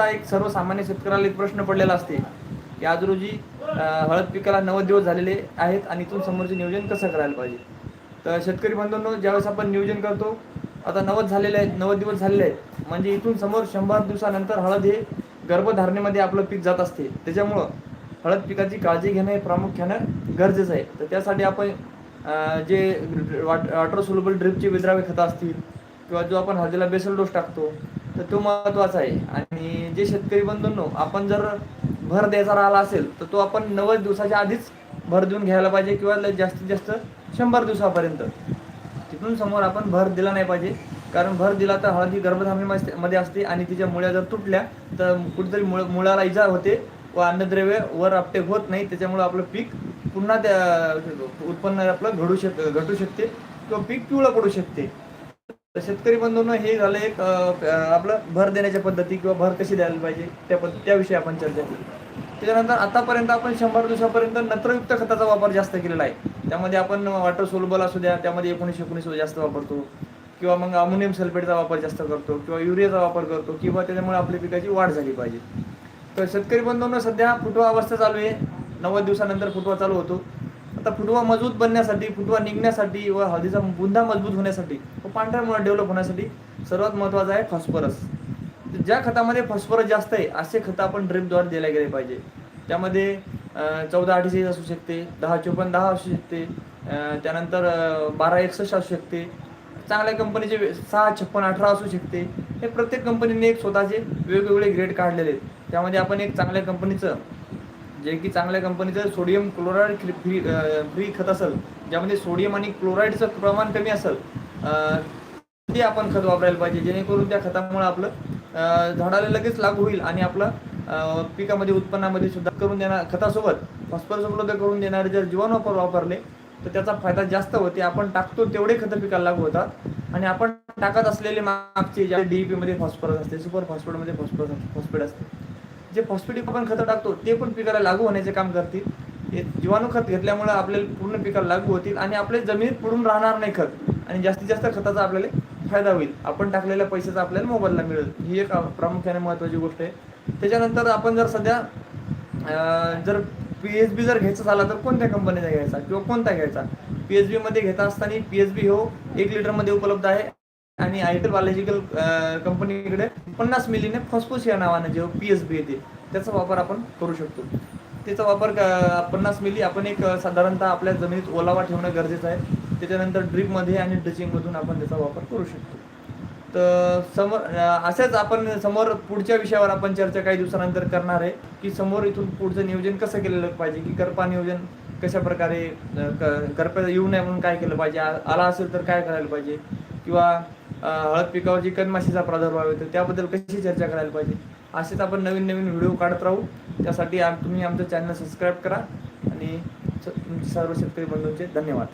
आता एक सर्वसामान्य शेतकऱ्याला एक प्रश्न पडलेला असते. की आज रोजी हळद पिकाला नव्वद दिवस झालेले आहेत आणि इथून समोरचे नियोजन कसं करायला पाहिजे? तर शेतकरी बंधूंनो ज्यावेळेस आपण नियोजन करतो आता नव्वद झालेले आहेत नव्वद दिवस झालेले आहेत. म्हणजे इथून समोर शंभर दिवसानंतर हळद हे गर्भधारणेमध्ये आपलं पीक जात असते. त्याच्यामुळं हळद पिकाची काळजी घेणं हे प्रामुख्यानं गरजेचं आहे. तर त्यासाठी आपण जे वाट वॉटर सोल्युबल ड्रिपचे विद्राव्य खतं असतील किंवा जो आपण हळदीला बेसल डोस टाकतो तर तो महत्त्वाचा आहे. आणि जे शेतकरी बंधूंनो आपण जर भर द्यायचा राहिला असेल तर तो आपण नव्वद दिवसाच्या आधीच भर देऊन घ्यायला पाहिजे किंवा ल- जास्तीत जास्त शंभर दिवसापर्यंत. तिथून समोर आपण भर दिला नाही पाहिजे. कारण भर दिला तर हळदी गर्भधारणेमध्ये मध्ये असते आणि तिच्या मुळ्या जर तुटल्या तर कुठेतरी मुळ मुळाला इजा होते व अन्नद्रव्य वर आपटे होत नाही. त्याच्यामुळे आपलं पीक पुन्हा त्या उत्पन्न आपलं घडू शक घटू शकते किंवा पीक पिवळं पडू शकते. तर शेतकरी बंधूंना हे झालं एक आपलं भर देण्याच्या पद्धती किंवा भर कशी द्यायला पाहिजे त्या पद्ध त्याविषयी आपण चर्चा केली. त्याच्यानंतर आतापर्यंत आपण शंभर दिवसापर्यंत नत्रयुक्त खताचा वापर जास्त केलेला आहे. त्यामध्ये आपण वॉटर सोलबल असू द्या त्यामध्ये एकोणीस एकोणीस जास्त वापरतो. किंवा मग अमोनियम सल्फेटचा वापर जास्त करतो किंवा युरियाचा वापर करतो किंवा त्याच्यामुळे आपल्या पिकाची वाढ झाली पाहिजे. तर शेतकरी बंधूंना सध्या फुटवा अवस्था चालू आहे. नव्वद दिवसानंतर फुटवा चालू होतो. आता फुटवा मजबूत बनण्यासाठी फुटवा निघण्यासाठी व हळदीचा बुंदा मजबूत होण्यासाठी व पांढऱ्या मुळा डेव्हलप होण्यासाठी सर्वात महत्त्वाचं आहे फॉस्फरस. ज्या खतामध्ये फॉस्फरस जास्त आहे असे खतं आपण ड्रिपद्वारे दिले गेले पाहिजे. त्यामध्ये चौदा अठ्ठेचाळीस असू शकते दहा चोपन्न दहा असू शकते त्यानंतर बारा एकसष्ट असू शकते चांगल्या कंपनीचे सहा छप्पन अठरा असू शकते. हे प्रत्येक कंपनीने एक स्वतःचे वेगवेगळे ग्रेड काढलेले आहेत. त्यामध्ये आपण एक चांगल्या कंपनीचं जे की चांगल्या कंपनीचं सोडियम क्लोराईड फ्री फ्री खत असेल ज्यामध्ये सोडियम आणि क्लोराईडचं प्रमाण कमी असेल ते आपण खत वापरायला पाहिजे जेणेकरून त्या खतामुळे आपलं झाडाला लगेच लागू होईल आणि आपलं पिकामध्ये उत्पन्नामध्ये सुद्धा करून देणार खतासोबत फॉस्फरस उपलब्ध करून देणारे जर जीवन वापर वापरले तर त्याचा फायदा जास्त होते. आपण टाकतो तेवढे खतं पिकाला लागू होतात आणि आपण टाकत असलेले मागचे ज्या डीईपी मध्ये फॉस्फरस असते सुपर फॉस्फेटमध्ये फॉस्फरस फॉस्फेट असते. जे फॉस्फेटिक आपण खतं टाकतो ते पण पिकाला लागू होण्याचे काम करतील. हे जीवाणू खत घेतल्यामुळे आपल्याला पूर्ण पिकाला लागू होतील आणि आपल्या जमिनीत पडून राहणार नाही खत. आणि जास्तीत जास्त खताचा आपल्याला फायदा होईल. आपण टाकलेल्या पैशाचा आपल्याला मोबाईलला मिळेल. ही एक प्रामुख्याने महत्त्वाची गोष्ट आहे. त्याच्यानंतर आपण जर सध्या जर पी एच बी जर घ्यायचा झाला तर कोणत्या कंपनीचा घ्यायचा किंवा कोणता घ्यायचा? पी एच बीमध्ये घेता असताना पी एच बी हो एक लिटरमध्ये उपलब्ध आहे. आणि आयटेल बायोलॉजिकल कंपनीकडे पन्नास मिलीने फॉस्फोस या नावानं जे पी एस बी येते त्याचा वापर आपण करू शकतो. त्याचा वापर क- पन्नास मिली आपण एक साधारणतः आपल्या जमिनीत ओलावा ठेवणं गरजेचं आहे. त्याच्यानंतर ड्रीपमध्ये आणि ड्रिचिंगमधून आपण त्याचा वापर करू शकतो. तर समोर असेच आपण समोर पुढच्या विषयावर आपण चर्चा काही दिवसानंतर करणार आहे की समोर इथून पुढचं नियोजन कसं केलेलं पाहिजे की करपा नियोजन कशा प्रकारे क- करपा येऊ नये म्हणून काय केलं पाहिजे आला असेल तर काय करायला पाहिजे किंवा हळद पिकावर जी कणमाशीचा प्रादुर्भाव येतो त्याबद्दल कशी चर्चा करायला पाहिजे? असेच आपण नवीन नवीन व्हिडिओ काढत राहू. त्यासाठी आम- तुम्ही आमचं चॅनल सबस्क्राईब करा. आणि स- तुमचे सर्व शेतकरी बंधूंचे धन्यवाद.